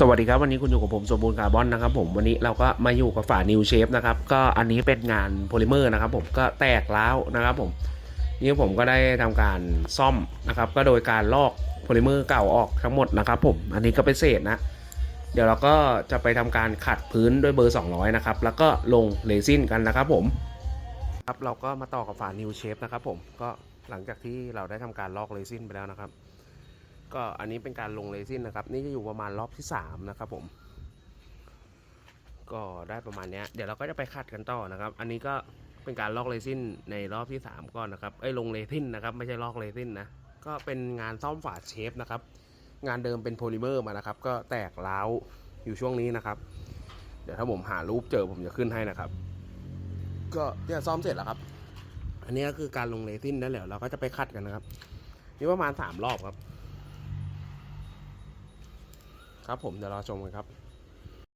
สวัสดีครับ วันนี้คุณอยู่กับผมสมบูรณ์คาร์บอนนะครับผมวันนี้เราก็มาอยู่กับฝานิวเชฟนะครับก็อันนี้เป็นงานโพลิเมอร์นะครับผมก็แตกร้วนะครับผมนี่ผมก็ได้ทำการซ่อมนะครับก็โดยการลอกโพลิเมอร์เก่าออกทั้งหมดนะครับผมอันนี้ก็เป็นเศษนะ เดี๋ยวเราก็จะไปทำการขัดพื้นด้วยเบอร์ 200 นะครับแล้วก็ลงเรซินกันนะครับผมครับเราก็มาต่อกับฝานิวเชฟนะครับผมก็หลังจากที่เราได้ทำการลอกเรซินไปแล้วนะครับ ก็อันนี้เป็นการลงเรซินนะครับ นี่จะอยู่ประมาณรอบที่ 3 นะครับผม ก็ได้ประมาณนี้เดี๋ยวเราก็จะไปคัดกันต่อนะครับ อันนี้ก็เป็นการลอกเรซินในรอบที่ 3 ก่อนนะครับเอ้ลงเรซินนะครับ ไม่ใช่ลอกเรซินนะก็เป็นงานซ่อมฝาเชฟนะครับ งานเดิมเป็นโพลิเมอร์มานะครับ ก็แตกร้าวอยู่ช่วงนี้นะครับ เดี๋ยวถ้าผมหารูปเจอผมจะขึ้นให้นะครับ ก็เนี่ยซ่อมเสร็จแล้วครับ อันนี้ก็คือการลงเรซินแล้วเดี๋ยวเราก็จะไปคัดกันนะครับนี่ประมาณสามรอบครับ ครับผมเดี๋ยวรอชมกันครับ